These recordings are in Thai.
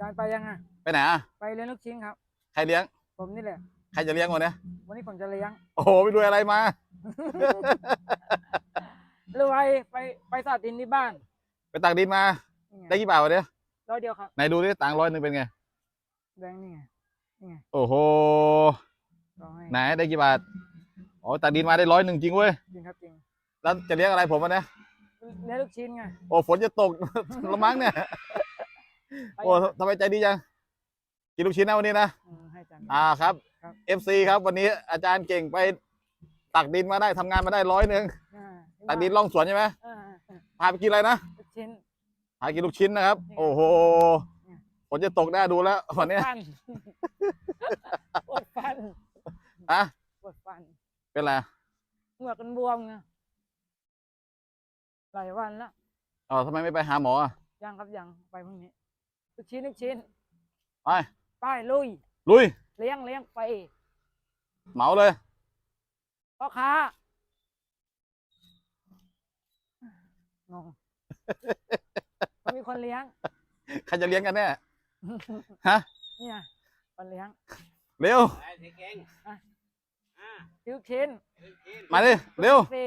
การไปยังไงไปไหนอะไปเลี้ยงลูกชิ้นครับ ใครเลี้ยง ผมนี่แหละใครจะเลี้ยงวันเนี้ยวันนี้ผมจะเลี้ยงโอ้โหไปรวยอะไรมาหรือไปไปไปสาดดินที่บ้าน ไปตักดินมานี่ไงได้กี่บาทวันเนี้ยร้อยเดียวครับไหนดูดิตังค์ร้อยหนึ่งเป็นไงแบงค์นี่ไงโอ้โหร้อยไหนได้กี่บาทอ๋อตักดินมาได้ร้อยหนึ่งจริงเว้ยจริงครับจริงแล้วจะเลี้ยงอะไรผมวันเนี้ยเลี้ยงลูกชิ้นไงโอ้ฝนจะตกละมั้งเนี่ยไป โอ้ทำไมใจดีจัง กินลูกชิ้นนะวันนี้นะอืมให้จัง อ่าครับ ครับ FC ครับ วันนี้อาจารย์เก่งไปตักดินมาได้ทำงานมาได้ร้อยหนึ่งอ่าตักดินล่องสวนใช่ไหมอ่าอ่าพาไปกินอะไรนะลูกชิ้น พากินลูกชิ้นนะครับนี่ไงโอ้โหเนี่ย ฝนจะตกแน่ดูแล้ววันเนี้ยฟันปวดฟันอะปวดฟันเป็นไรเหงือกกันบวมไงหลายวันแล้วอ๋อทำไมไม่ไปหาหมออะยังครับยังไปพรุ่งนี้ ลูกชิ้นลูกชิ้นไปไปลุย ลุย เลี้ยงเลี้ยงไป เหมาเลยพ่อค้างงเขามีคนเลี้ยง ใครจะเลี้ยงกันแน่ ฮะเนี่ยคนเลี้ยง เร็วไอ้เด็กเองอะ อ่าลูกชิ้นเด็กกินมาดิ เร็ว ฟรี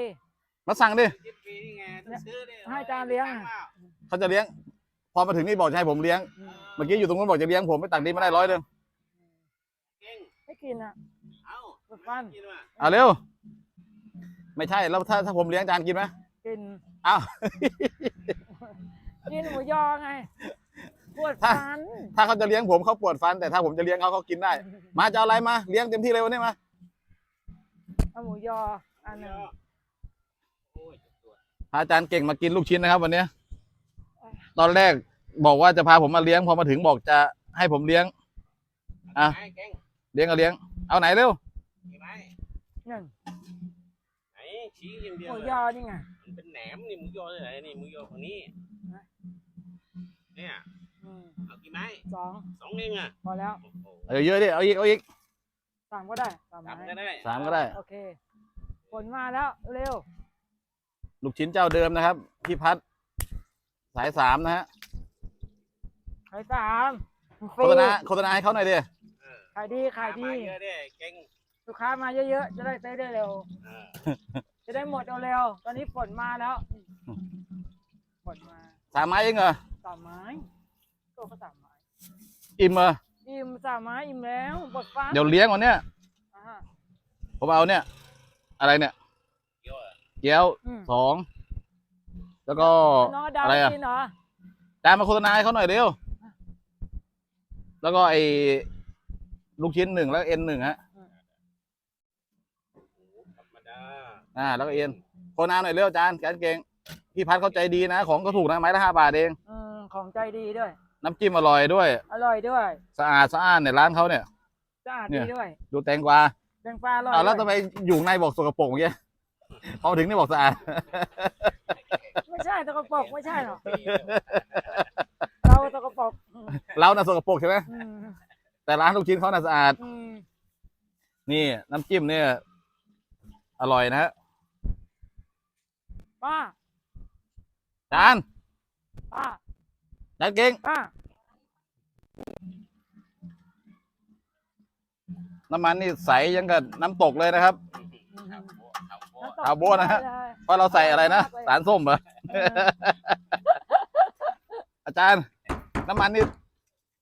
มาสั่งดิ กินฟรีนี่ไงต้องซื้อดิให้จานเลี้ยงตัค์ปล่าเขาจะเลี้ยงพ อมาถึงนี่บอกจะให้ผมเลี้ยงอืมเมื่อกี้อยู่ตรงนู้นบอกจะเลี้ยงผมไปตักดินมาได้ร้อยหนึ่งเก่งไม่กินอะเอ้าปวดฟันกินว่ะอะเร็ว ไม่ใช่แล้วถ้าถ้าผมเลี้ยงอาจารย์กินไหมกินอ้าวกินหมูยอไงปวดถ้าฟัน ถ้าเขาจะเลี้ยงผมเขาปวดฟัน แต่ถ้าผมจะเลี้ยงเขาเขากินได้ มาจะเอาอะไรมาเลี้ยงเต็มที่เลยวันนี้มาเอาหมูยออันหนึงโอ้ยเจ็บตัวพาอาจารย์เก่งมากินลูกชิ้นนะครับวันนี้ ตอนแรกบอกว่าจะพาผมมาเลี้ยง พอมาถึงบอกจะให้ผมเลี้ยง อะไอ้เก่งเลี้ยงก็เลี้ยง เอาไหนเร็วกี่ไม้หนึ่งไหนชี้อย่างเดีหยวมูเลยยอนี่ไงมันเป็นแหนมนี่หมูยอที่ไหนนี่หมูยอฝั่งนี้นะเนี่ยอืมเอากี่ไม้สองสองเองอะพอแล้วโอ้โหเอาเยอะๆดิ เอาอีก เอาอีกสามก็ได้สามสามไม้ก็ได้สามก็ได้ โอเคผลมาแล้วเร็วลูกชิ้นเจ้าเดิมนะครับ พี่พัด สายสามนะฮะขายสามฟโฆรีษณาโฆษณาให้เขาหน่อยดิเออขายดีขายดีมเยอะดิเก่งลูกค้ามาเยอะๆจะได้ซื้อได้เร็ว เออจะได้หมดเร็วๆตอนนี้ฝนมาแล้วฝนมาสามไม้เองเหรอสามไม้ตัวก็สามไม้อิ่มเหรออิ่มสามไม้อิ่มแล้วหมดฟ้าเดี๋ยวเลี้ยงวันเนี้ยอ่าผมเอาเนี่ย อะไรเนี่ยเกี่ยวอะเกี๊ยวอืมสอง แล้วก็น้องดาวอะไรอะกินเหรอจานมาโฆษณาให้เขาหน่อยเร็ว แล้วก็ไอ้ลูกชิ้นหนึ่งแล้วเอ็นหนึ่งฮะ ธรรมดาอ่า แล้วก็เอ็นโฆษณาหน่อยเร็วจานแกนเก่งพี่พัดเข้าใจดีนะ ของก็ถูกนะไม้ละห้าบาทเอง อืมของใจดีด้วย น้ำจิ้มอร่อยด้วย อร่อยด้วยสะอาดสะอ้านเนี่ยร้านเขาเนี่ย สะอาดเนี่ดีย ด้วยดูแตงกวาแตงปลาอร่อยเอาแล้วด้ทำวยไมอยู่ในบอกสกปรกอย่างเงี้ยพอถึงนี่บอกสะอาดไม่ใช่ ตะกปรกไม่ใช่หรอกเราตะกปรกอืมเราน่ะสกปรกใช่ไหมอืมแต่ร้านลูกชิ้นเขาน่ะสะอาด อืมนี่ น้ำจิ้มเนี่ย อร่อยนะฮะป้าจานป้าจานเก่งป้าน้ำมันนี่ใสยังกับน้ำตกเลยนะครับ อืม เอาโบ้นะฮะได้เพราะเราใส่อะไรนะสารส้มเหรอเอออาจารย์ น้ำมันนี่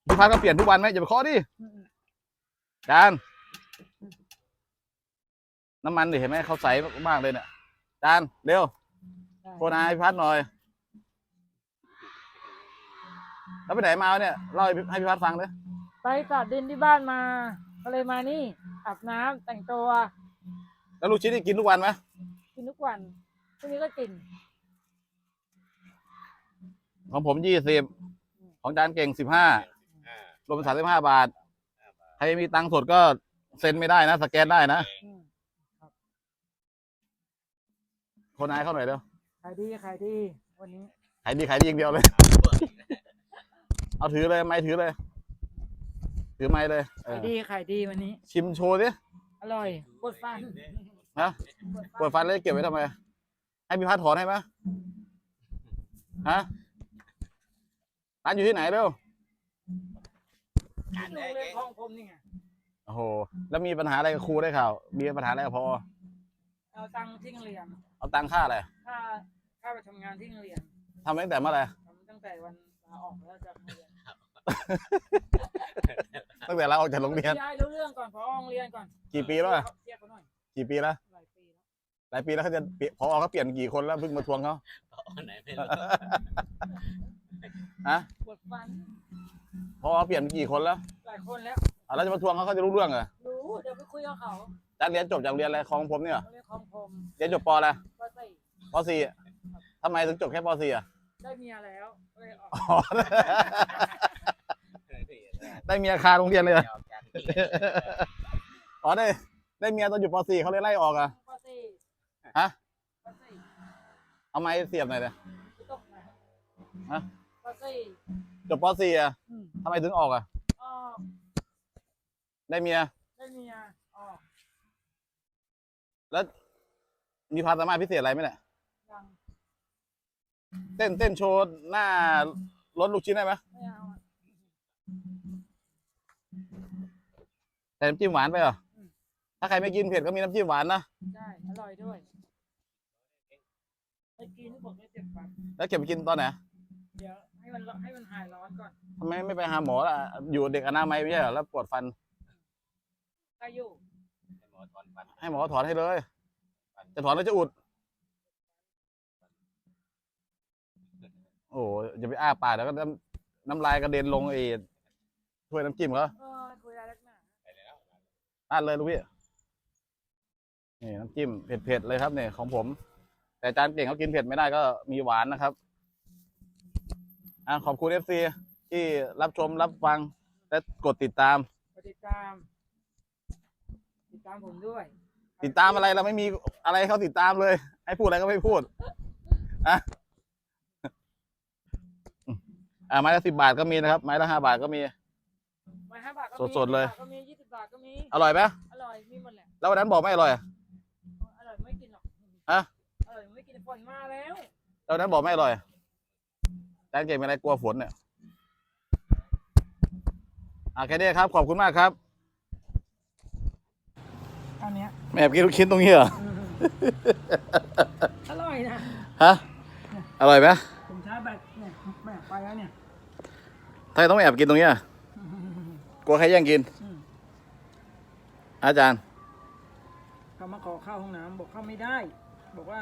พี่พัดก็เปลี่ยนทุกวันไหมอย่าไปเคาะดิอืมอาจารย์น้ำมันดิเห็นไหมเขาใสมากเลยเนี่ยอาจารย์เร็วได้โคนาให้พี่พัดหน่อย แล้วไปไหนมาวะเนี่ยเล่าให้พี่ให้พี่พัดฟังเลยไปตัดดินที่บ้านมา ก็เลยมานี่อาบน้ำแต่งตัว แล้วลูกชิ้นนี่กินทุกวันไหมกินทุกวันพรุ่งนี้ก็กิน ของผมยี่สิบของอาจารย์เก่งสิบห้าอ่ารวมเป็นสามสิบห้าบาท ใครมีตังค์สดก็เซ็นไม่ได้นะ สแกนได้นะ อืมโคนายเข้าหน่อยเร็วขายดีขายดี วันนี้ขายดีขายดีอย่างเดียวเลย เอาถือเลย ไม่ถือเลย ถือไม้เลยเอขายอดีขายดีวันนี้ ชิมโชว์ดิอ ร่อยปวดฟันฮะปวดฟันปวดฟันแล้วจะเก็บไว้ทำไม ให้พี่พัดถอนให้ไหมฮะร้านอยู่ที่ไหนเร็วการโรได้งเรียนเก่งคลองผมนี่ไงโอ้โห แล้วมีปัญหาอะไรกับครูได้ข่าว มีปัญหาอะไรกับพอเอาตังค์ที่โรงเรียนเอาตังค่าอะไรค่าค่าไปทำงานที่โรงเรียนทำตั้งแต่เมื่อไหร่ทำตั้งแต่วันลาออกแล้วจากโรงเรียน ตั้งแต่เราออกจากโรงเรียนย้ายรู้เรื่องก่อนพอโรงเรียนก่อนกี่ปีแล้วอะเรียกเขาหน่อยกี่ปีแล้วหลายปีแล้วหลายปีแล้วเขาจะเปลี่ยนพอเขาเปลี่ยนกี่คนแล้วเพิ่งมาทวงเขาไหนไม่รู้ฮะปวดฟันพอเปลี่ยนกี่คนแล้วหลายคนแล้วอะแล้วจะมาทวงเขาเขาจะรู้เรื่องเหรอรู้เดี๋ยวไปคุยกับเขาจันเรียนจบจากโรงเรียนอะไรของผมเนี่ยเหรอโรงเรียนคลองผมเรียนจบปอะไรก็ใส่ปสี่อะทำไมถึงจบแค่ปสี่อะได้เมียแล้วก็เลยออก อ๋อ ได้เมียคาโรงเรียนเลยเหรออ๋อได้ได้เมียตอนอยู่ปสี่เขาเลยไล่ออกอะก็ใส่ฮะก็ใส่เอาไม้เสียบหน่อยเลยไม่ตกนะฮะก็ใส่จบปสี่อะอืมทำไมถึงออกอะ ออกได้เมีย ได้เมียออกแล้ว มีความสามารถพิเศษอะไรไหมเนี่ยยังเต้นเต้นโชว์หน้ารถลูกชิ้นได้ไหมไม่เอา อะแต่น้ำจิ้มหวานไปเหรอ ถ้าใครไม่กินเผ็ดก็มีน้ำจิ้มหวานนะใช่อร่อยด้วยไปกินผมไม่เจ็บฟันแล้วเก็บไปกินตอนไหนเดี๋ยวให้มันให้มันหายร้อนก่อนทำไมไม่ไปหาหมอล่ะ อยู่เด็กอนามัยไม่ใช่เหรอ แล้วปวดฟันก็อยู่หมอถอนฟันให้หมอถอนให้เลย จะถอนแล้วจะอุด โอ้โหอย่าไปอ้าปากเดี๋ยวก็น้ำน้ำลายกระเด็นลงไอ้ถ้วยน้ำจิ้มเขาเออ ราดเลยลูกพี่นี่น้ำจิ้มเผ็ดๆเลยครับเนี่ยของผม แต่จานเก่งเขากินเผ็ดไม่ได้ก็มีหวานนะครับอะขอบคุณเอฟซีที่รับชมรับฟัง และกดติดตามไปติดตาม ติดตามผมด้วย ติดตามอะไรเราไม่มีอะไรให้เขาติดตามเลย ให้พูดอะไรก็ไม่พูดอะอ่าไม้ละสิบาทก็มีนะครับ ไม้ละห้าบาทก็มี ไมาห้าบาทก็มีสดๆเลย10บาทก็มียี่สิบ บาทก็มี อร่อยไหมอร่อย มีหมดแหละ แล้ววันนั้นบอกไม่อร่อยอะ อร่อยไม่กินหรอกอะ อร่อยไม่กินฝนมาแล้ว แล้ววันนั้นบอกไม่อร่อยจานเก่งเป็นอะไรกลัวฝนเนี่ยอะแค่นี้ครับขอบคุณมากครับอันเนี้ยแม่กินลูกชิ้นตรงนี้เหรอ อร่อยนะ ฮะ อร่อยไหมผมช้าแบบเนี่ยแม่ไปแล้วเนี่ย ทำไมต้องแอบกินตรงนี้อะกลัวใครแย่งกิน อืม อาจารย์เขามาขอเข้าห้องน้ำบอกเข้าไม่ได้ บอกว่า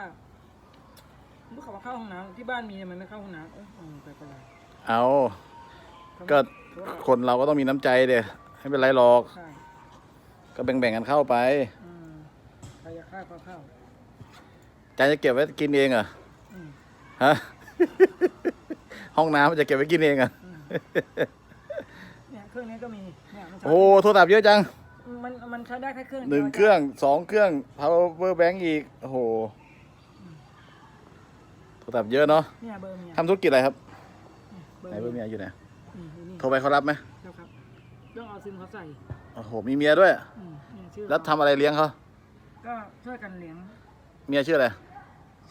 เมื่อเขามาเข้าห้องน้ำที่บ้านมีทำไมไม่เข้าห้องน้ำเออเออไปไปเลยเอาเขาก็เขาบอกคนเราก็ต้องมีน้ำใจเดียไม่เป็นไรหรอก ใช่ก็แบ่งๆกันเข้าไปอืมใครอยากเข้าก็เข้าอาจารย์จะเก็บไว้กินเองเหรออืมฮะ ห้องน้ำมันจะเก็บไว้กินเองเหรออืมเนี่ยเครื่องนี้ก็มีเนี่ยมันใช้โอ้โทรศัพท์เยอะจัง มันมันใช้ได้แค่เครื่องหนึ่งดียวเครื่องสองเครื่อง power bank อีก โอ้โหโทรศัพท์เยอะเนาะเนี่ยเบอร์เมียทำธุรกิจอะไรครับเบอร์ไหนเบอร์เมีเมียยอยู่ไหนอืมอยู่นี่โทรไปเขารับไหมแล้วครับต้องเอาซิมเขาใส่โอ้โหมีเมียด้วยอืมเนี่ยชื่อแล้วเขาทำอะไรเลี้ยงเขาก็ช่วยกันเลี้ยง เมียชื่ออะไร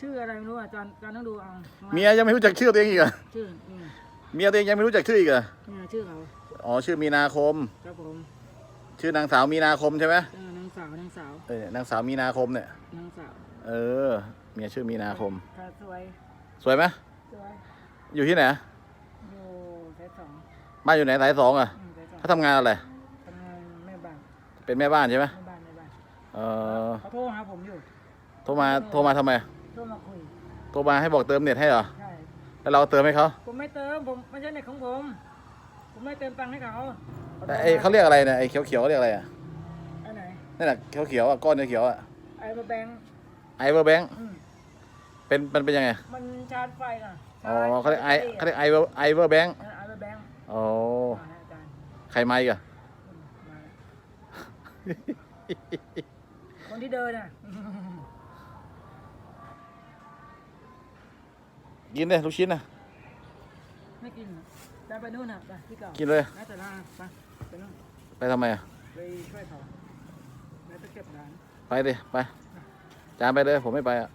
ชื่ออะไรไม่รู้อาจารย์อาจารย์ต้องดูเอาข้างล่างเมียยังไม่รู้จักชื่อตัวเองอีกเหรอชื่อนี่เมียตัวเองยังไม่รู้จักชื่ออีกเหรอเนี่ยชื่อเขาอ๋อชื่อมีนาคมครับผม ชื่อนางสาวมีนาคมใช่ไหมเออนางสาวนางสาวเออนางสาวมีนาคมเนี่ย นางสาวเออเมียชื่อมีนาคมค่ะสวยสวยไหมสวยอยู่ที่ไหนอยู่สายสองบ้านอยู่ไหนสายสองอะอืมสายสองเขาทำงานอะไรทำงานแม่บ้านเป็นแม่บ้านใช่ไหมแม่บ้านแม่บ้านเออเขาโทรหาผมอยู่โทรมาโทรมาทำไมโทรมาคุยโทรมาให้บอกเติมเน็ตให้เหรอใช่แล้วเราเติมให้เขาผมไม่เติมผมไม่ใช่เน็ตของผม ผมไม่เติมตังค์ให้เขาแต่ ไอเขาเรียกอะไรเนี่ยไอเขียวเขียวๆเรียกอะไรอะไอ้ไหนนั่นแหละเขียวเขียวๆอะก้อนเขียวๆอะไอ้เบอร์แบงค์ไอเวอร์แบงค์อืมเป็นมันเป็นยังไงมันชาร์จไฟน่ะอ๋อเขาเรียกไอเขาเรียกไอเวอร์ไอเวอร์แบงค์เออไอ้เบอร์แบงค์อ๋อมาให้อาจารย์ใครมาอีกอะอืมมาแล้วคนที่เดินน่ะ กินเลยลูกชิ้นนะไม่กิน จะไปนู่นน่ะไปที่เก่ากินเลย น่าจะลาไปไปนู่นไปทำไมอะ ไปช่วยเขาแล้วไปเก็บร้านไปดิ ไป จานไปเลย ผมไม่ไปอะ